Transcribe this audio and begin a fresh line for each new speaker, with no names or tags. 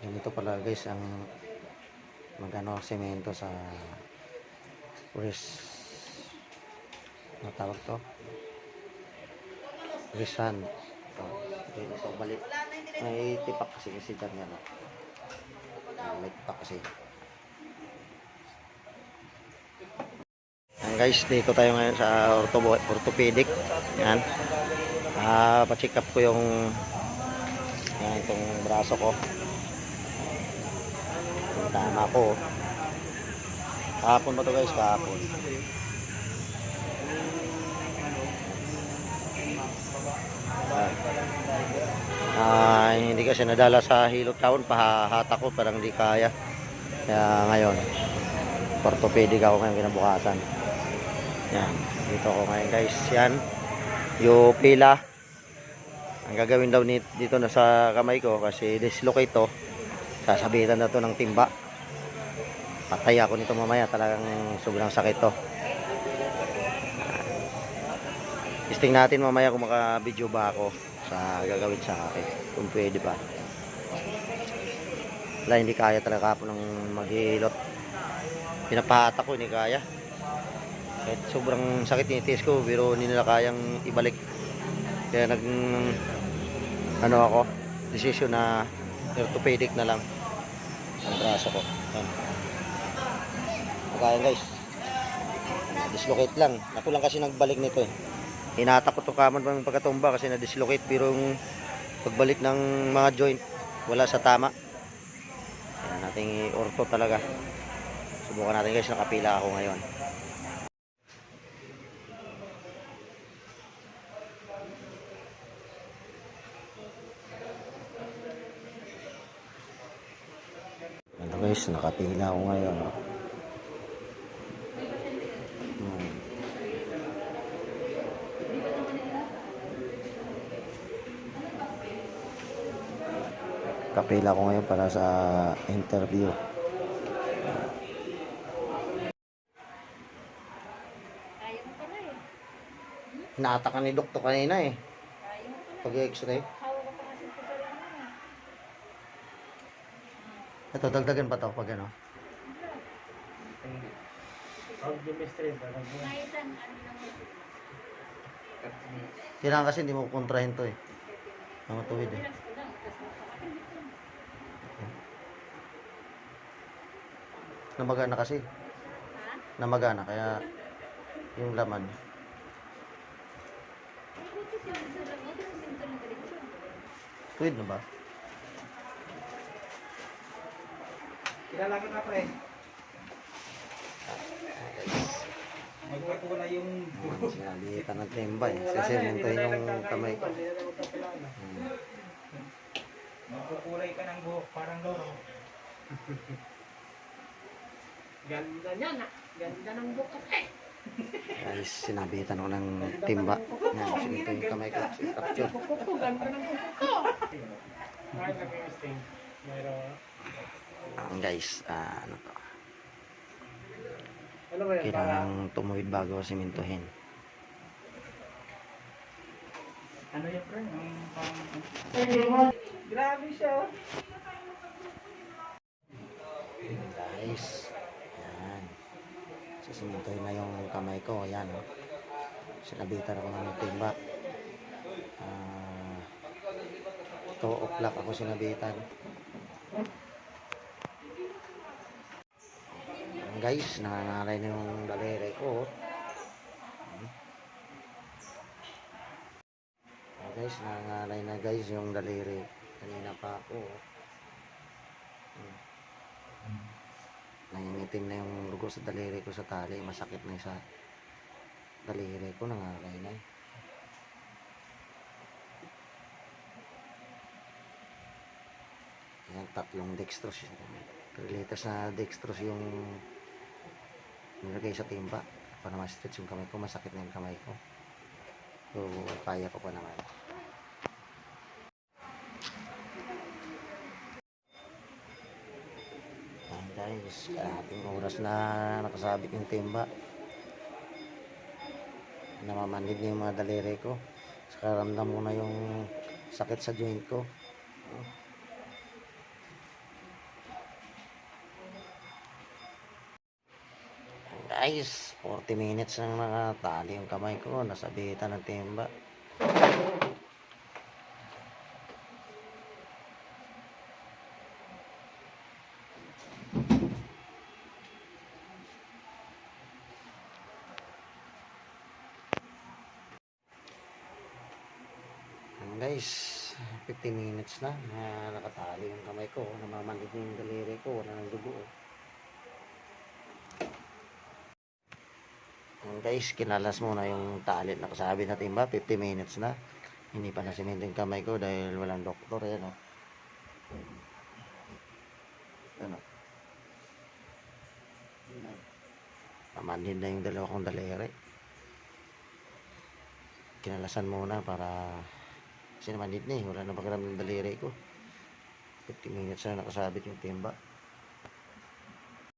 ganito pala guys ang magano semento sa wrist ano tawag to? Wristan ito dito ito balik may tipak kasi kasi dyan yan. Ah, may tipak kasi. Ayan guys dito tayo ngayon sa ortho orthopedic. Yan ah pa-check up ko yung yan itong braso ko tama ko kahapon ba to guys kahapon Ah, hindi kasi nadala sa hilot taon, pahahata ko, parang hindi kaya. Kaya ngayon, orthopedic ako ngayon kinabukasan. Yan, dito ako ngayon guys. Yan, yung pila. Ang gagawin daw dito na sa kamay ko kasi dislocate to. Sasabitan na to ng timba. Patay ako nito mamaya, talagang sobrang sakit to. Testing natin mamaya kung maka-video ba ako sa gagawin sa akin. Kung pwede ba. Wala, hindi kaya talaga po ng maghilot. Pinapahata ko, hindi kaya. Kahit sobrang sakit tinitiis ko, pero hindi nila kayang ibalik. Kaya nag, ano ako, decision na orthopedic na lang ang braso ko. Yan. Kaya guys. Dislocate lang. Ako lang kasi nagbalik nito eh. Hinata ko to kaman pang pagkatumba kasi na-dislocate pero yung pagbalik ng mga joint wala sa tama. Kaya nating ortho talaga. Subukan natin guys, nakapila ako ngayon. Guys, nakapila ako ngayon. oh. Hmm. Kapila ko ngayon para sa interview.
Pala eh.
Ka ni doktor kanina eh.
Ayaw mo pala.
Pag-x-ray.
Hawak ka pa kasi sa salaman eh.
Ito, dagdagan pa to pag ano. Kailangan kasi hindi mo kontrahin to eh. Mga tuwid eh. Namagana kasi. Namagana kaya yung laman. Tuwid na ba?
Kilala ka na pre. Magpapula yung
Sinalitan ng timba eh. Sesimentohin yung kamay ko. Hmm.
Magkukulay ka ng buhok, parang loro.
Ganda niya na. Ganda ng bukas eh.
Guys, sinabitan ko ng timba. Yan, sinito yung kamay ko. Capture.
Ganda ng kuko ko.
Yung stain? Mayroon.
Ah, guys, ah, ano to.
Ano?
Kailangan tumuwid bago simentohin.
Ano yan pre? Grabe siya.
Guys, yan. Sisimentohin na yung kamay ko. Yan, oh. Sinabitan ako ng timba. Ah, 2 o'clock ako sinabitan. Yan, guys, nangangalay na yung daliri ko. oh. Guys, nangangalay na guys yung daliri. Kanina pa ako. oh. Nangingitim na yung lugo sa daliri ko sa tali. Masakit na yung sa daliri ko. Nangalay na. Yan, tatlong dextrose. yun. Relatas na dextrose yung nilagay sa timba. Para ma-stretch yung kamay ko. Masakit na yung kamay ko. So, kaya ko pa naman. Yan guys, kalahating oras na nakasabit yung timba. Namamanid na yung mga daliri ko. Saka ramdam ko na yung sakit sa joint ko. Guys, 40 minutes nang nakatali yung kamay ko, nasabitan ng timba. Guys, 50 minutes na na nakatali yung kamay ko, namamanid na yung daliri ko, wala nang dugo. oh. Ayan, guys, kinalas muna yung tali na kasabi na timba, 50 minutes na. Hindi pa nasimento yung kamay ko dahil walang doktor, ayan o. Ano? Namanid na yung dalawa kong daliri. Kinalasan muna para kasi namanid na eh, wala na pakiram ng daliri ko. 50 minutes na nakasabit yung timba.